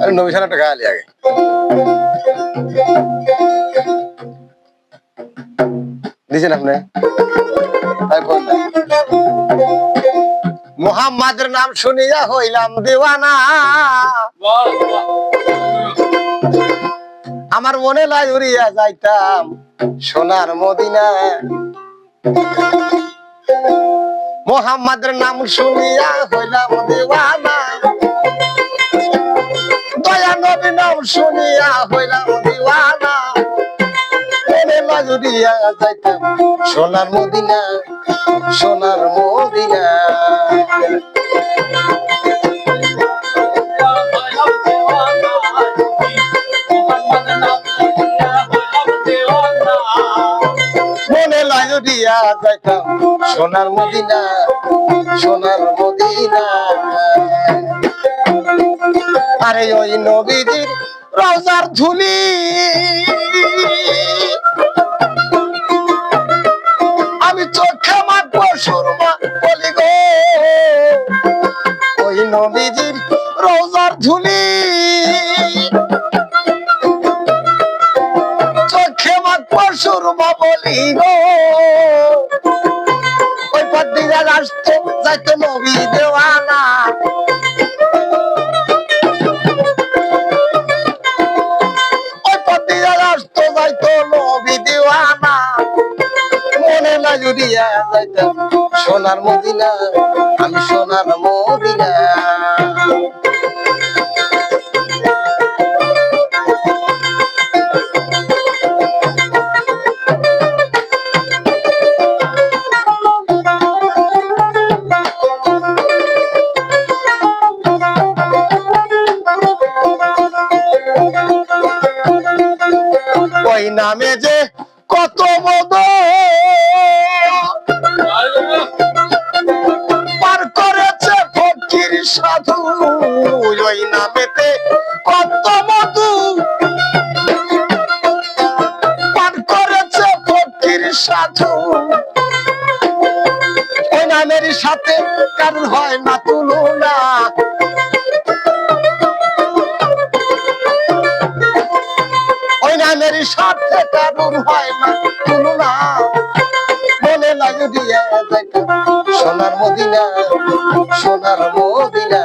আরে নব্বই হাজার টাকা আলি আগে। দিয়েছেন আপনি? মোহাম্মদের নাম শুনিয়া হইলাম দেওয়ানা। আমার মনে লাই উড়িয়া যাইতাম সোনার মদিনা মোহাম্মদের নাম শুনিয়া হইলাম দিওয়ানা। দয়া নবী নাম শুনিয়া হইলাম দিওয়ানা। লাই উড়িয়া যাইতাম সোনার মদিনা সোনার মদিনা। উড়িয়া যাইতাম সোনার মদিনা সোনার মদিনা। আরে ওই নবীজির রোজার ধুলি। আমি চোখে মাখবো সুরমা বলি গো। ওই নবীজির রোজার ধুলি। চোখে মাখবো সুরমা বলি গো। পদ্মীরা আসতো যাইতো দেওয়ানা মনে না জুড়িয়া যাইতাম সোনার মদিনা আমি সোনার মদিনা। নামে যে কত মদ। পার করেছে ফকির সাধু। ওই নামেতে কত মধু পার করেছে ফকির সাধু। ওই নামের সাথে কারণ হয় না তুলনা। ওই সাথে কারণ হয় না? তুলনা মনে লাগে দিয়া যাইতাম সোনার মদিনা সোনার মদিনা।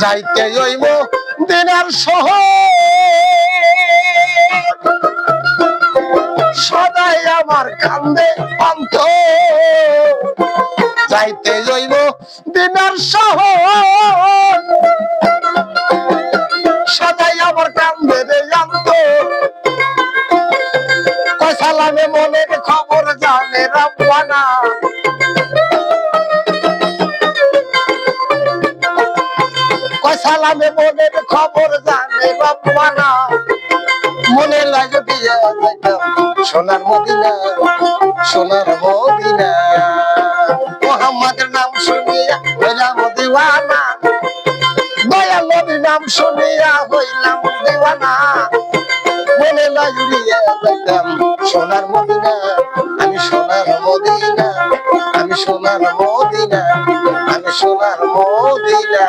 যাইতে জৈব দিনার সহ সদাই আমার কান্দে অন্ত যাইতে যাইব দিনার সহ সদাই আমার কান্দে রে অন্ত কসালামে মনের মনের খবর জানে বাবানা মনে লাগে যাইতাম সোনার মদিনা সোনার মদিনা। মোহাম্মদের নাম শুনিয়া হইলাম দিওয়ানা। দয়াল নবীর নাম শুনিয়া হইলাম দিওয়ানা। মনে লাগিয়া যাইতাম সোনার মদিনা, আমি সোনার মদিনা, আমি সোনার মদিনা, আমি সোনার মদিনা।